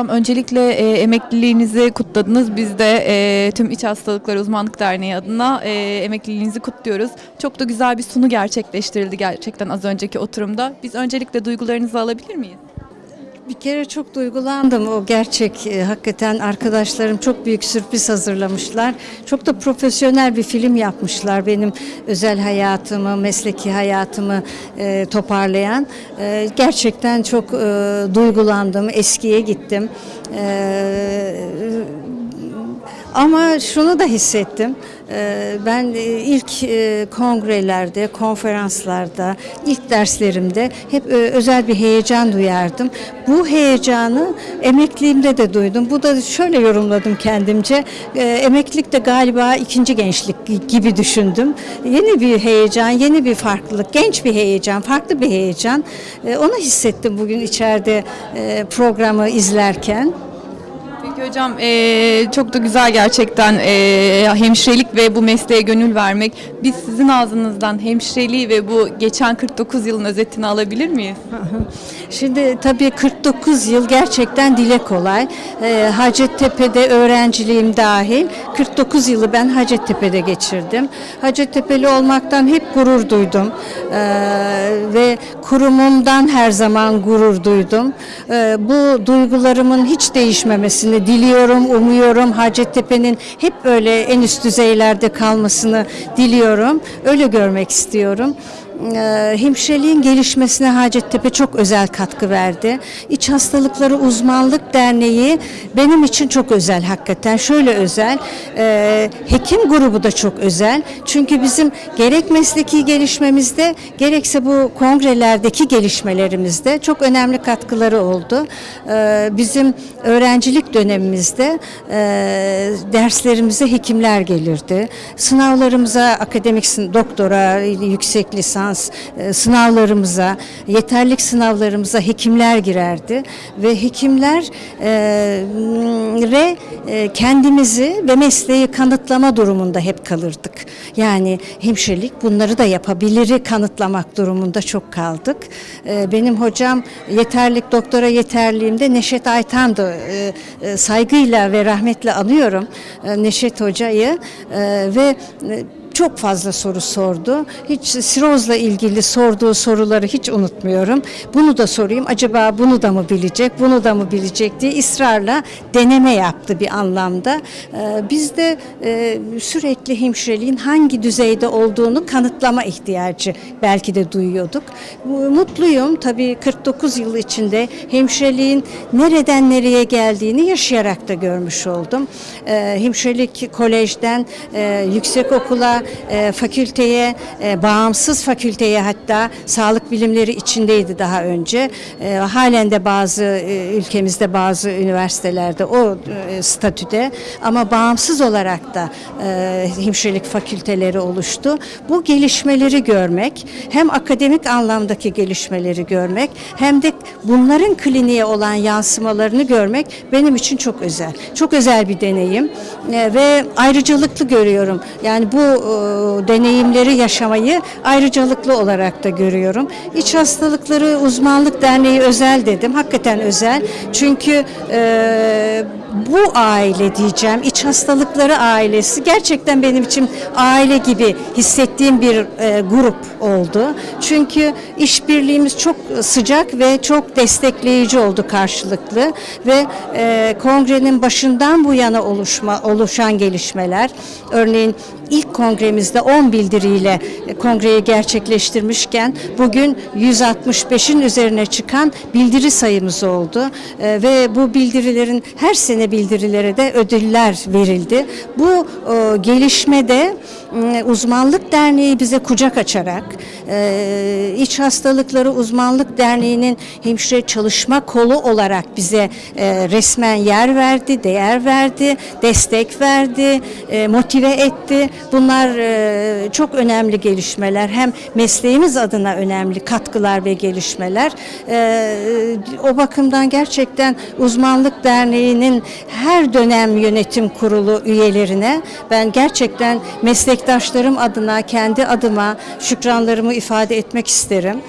Hocam öncelikle e, emekliliğinizi kutladınız. Biz de e, tüm İç Hastalıkları Uzmanlık Derneği adına e, emekliliğinizi kutluyoruz. Çok da güzel bir sunu gerçekleştirildi gerçekten az önceki oturumda. Biz öncelikle duygularınızı alabilir miyiz? Bir kere çok duygulandım. O gerçek e, hakikaten arkadaşlarım çok büyük sürpriz hazırlamışlar. Çok da profesyonel bir film yapmışlar. Benim özel hayatımı, mesleki hayatımı e, toparlayan. E, gerçekten çok e, duygulandım. Eskiye gittim. E, ama şunu da hissettim. Ee, Ben e, ilk e, kongrelerde, konferanslarda, ilk derslerimde hep e, özel bir heyecan duyardım. Bu heyecanı emekliliğimde de duydum. Bu da şöyle yorumladım kendimce. Ee, Emeklilik de galiba ikinci gençlik gibi düşündüm. Yeni bir heyecan, yeni bir farklılık, genç bir heyecan, farklı bir heyecan. Ee, Onu hissettim bugün içeride programı izlerken. Peki hocam e, çok da güzel gerçekten e, hemşirelik ve bu mesleğe gönül vermek. Biz sizin ağzınızdan hemşireliği ve bu geçen 49 yılın özetini alabilir miyiz? Şimdi tabii 49 yıl gerçekten dile kolay. Ee, Hacettepe'de öğrenciliğim dahil 49 yılı ben Hacettepe'de geçirdim. Hacettepe'li olmaktan hep gurur duydum. Ee, ve kurumumdan her zaman gurur duydum. Ee, bu duygularımın hiç değişmemesini diliyorum, umuyorum. Hacettepe'nin hep öyle en üst düzeylerde kalmasını diliyorum. Öyle görmek istiyorum. Ee, hemşireliğin gelişmesine Hacettepe çok özel katkı verdi. İç Hastalıkları Uzmanlık Derneği benim için çok özel hakikaten. Şöyle özel, e, hekim grubu da çok özel. Çünkü bizim gerek mesleki gelişmemizde gerekse bu kongrelerdeki gelişmelerimizde çok önemli katkıları oldu. Ee, bizim öğrencilik dönemimizde e, derslerimize hekimler gelirdi. Sınavlarımıza akademik doktora, yüksek lisans e, sınavlarımıza, yeterlik sınavlarımıza hekimler girerdi ve hekimler e, re e, kendimizi ve mesleği kanıtlama durumunda hep kalırdık. Yani hemşirelik bunları da yapabiliri kanıtlamak durumunda çok kaldık. Benim hocam yeterlik doktora yeterliğimde Neşet Aytan'dı. E, saygıyla ve rahmetle anıyorum Neşet Hoca'yı ve çok fazla soru sordu. Hiç sirozla ilgili sorduğu soruları hiç unutmuyorum. Bunu da sorayım. Acaba bunu da mı bilecek, bunu da mı bilecek diye ısrarla deneme yaptı bir anlamda. Ee, Biz de e, sürekli hemşireliğin hangi düzeyde olduğunu kanıtlama ihtiyacı belki de duyuyorduk. Mutluyum. Tabii 49 yıl içinde hemşireliğin nereden nereye geldiğini yaşayarak da görmüş oldum. Ee, Hemşirelik kolejden e, yüksek okula, e, fakülteye, e, bağımsız fakülteye hatta sağlık bilimleri içindeydi daha önce. E, halen de bazı e, ülkemizde bazı üniversitelerde o e, statüde ama bağımsız olarak da e, hemşirelik fakülteleri oluştu. Bu gelişmeleri görmek, hem akademik anlamdaki gelişmeleri görmek hem de bunların kliniğe olan yansımalarını görmek benim için çok özel. Çok özel bir deneyim E, ve ayrıcalıklı görüyorum. Yani bu deneyimleri yaşamayı ayrıcalıklı olarak da görüyorum. İç Hastalıkları Uzmanlık Derneği özel dedim. Hakikaten özel. Çünkü e, bu aile diyeceğim, iç hastalıkları ailesi gerçekten benim için aile gibi hissettiğim bir e, grup oldu. Çünkü işbirliğimiz çok sıcak ve çok destekleyici oldu karşılıklı ve e, kongrenin başından bu yana oluşma oluşan gelişmeler, örneğin ilk kongremizde 10 bildiriyle e, kongreyi gerçekleştirmişken bugün 165'in üzerine çıkan bildiri sayımız oldu E, ve bu bildirilerin her sene bildirilere de ödüller verildi. Bu e, gelişmede uzmanlık derneği bize kucak açarak e, İç Hastalıkları Uzmanlık Derneği'nin hemşire çalışma kolu olarak bize e, resmen yer verdi, değer verdi, destek verdi, e, motive etti. Bunlar e, çok önemli gelişmeler. Hem mesleğimiz adına önemli katkılar ve gelişmeler. E, o bakımdan gerçekten Uzmanlık Derneği'nin her dönem yönetim kurulu üyelerine ben gerçekten meslektaşlarım adına, kendi adıma şükranlarımı ifade etmek isterim.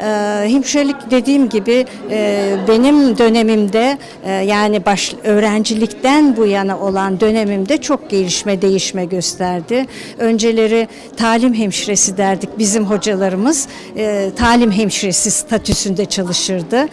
Ee, hemşirelik dediğim gibi e, benim dönemimde e, yani baş, öğrencilikten bu yana olan dönemimde çok gelişme değişme gösterdi. Önceleri talim hemşiresi derdik bizim hocalarımız e, talim hemşiresi statüsünde çalışırdı.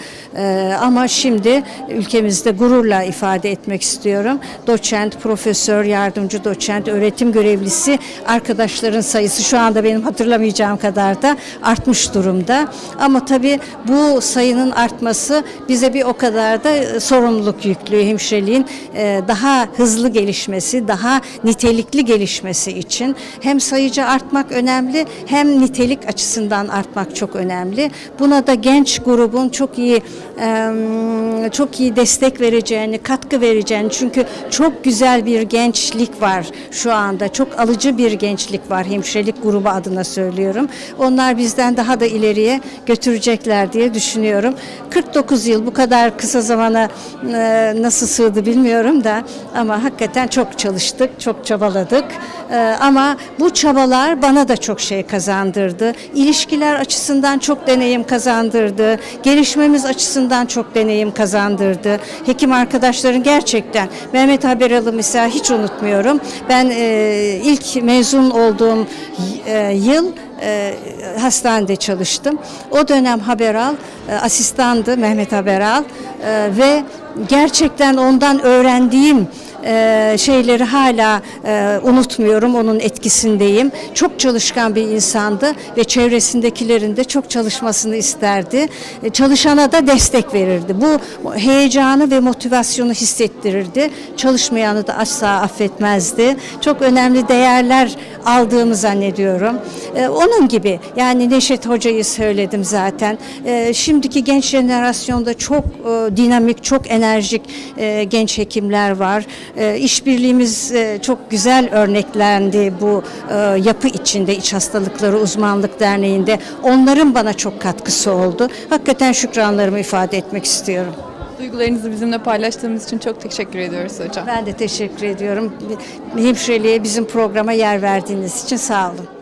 Ama şimdi ülkemizde gururla ifade etmek istiyorum. Doçent, profesör, yardımcı doçent, öğretim görevlisi arkadaşların sayısı şu anda benim hatırlamayacağım kadar da artmış durumda. Ama tabii bu sayının artması bize bir o kadar da e, sorumluluk yüklüyor hemşireliğin e, daha hızlı gelişmesi, daha nitelikli gelişmesi için. Hem sayıca artmak önemli hem nitelik açısından artmak çok önemli. Buna da genç grubun çok iyi çok iyi destek vereceğini, katkı vereceğini çünkü çok güzel bir gençlik var şu anda. Çok alıcı bir gençlik var hemşirelik grubu adına söylüyorum. Onlar bizden daha da ileriye götürecekler diye düşünüyorum. 49 yıl bu kadar kısa zamana e, nasıl sığdı bilmiyorum da ama hakikaten çok çalıştık, çok çabaladık. E, ama bu çabalar bana da çok şey kazandırdı. İlişkiler açısından çok deneyim kazandırdı. Gelişmemiz açısından çok deneyim kazandırdı. Hekim arkadaşların gerçekten Mehmet Haberal'ı mesela hiç unutmuyorum. Ben e, ilk mezun olduğum e, yıl e, hastanede çalıştım. O dönem Haberal e, asistandı Mehmet Haberal e, ve gerçekten ondan öğrendiğim e, şeyleri hala e, unutmuyorum. Onun etkisindeyim. Çok çalışkan bir insandı ve çevresindekilerin de çok çalışmasını isterdi. E, çalışana da destek verirdi. Bu heyecanı ve motivasyonu hissettirirdi. Çalışmayanı da asla affetmezdi. Çok önemli değerler aldığımı zannediyorum. E, onun gibi yani Neşet Hoca'yı söyledim zaten. E, şimdiki genç jenerasyonda çok e, dinamik, çok enerjik e, genç hekimler var. E, işbirliğimiz e, çok güzel örneklendi bu e, yapı içinde İç Hastalıkları Uzmanlık Derneği'nde. Onların bana çok katkısı oldu. Hakikaten şükranlarımı ifade etmek istiyorum. Duygularınızı bizimle paylaştığınız için çok teşekkür ediyoruz hocam. Ben de teşekkür ediyorum. Hemşireliğe bizim programa yer verdiğiniz için sağ olun.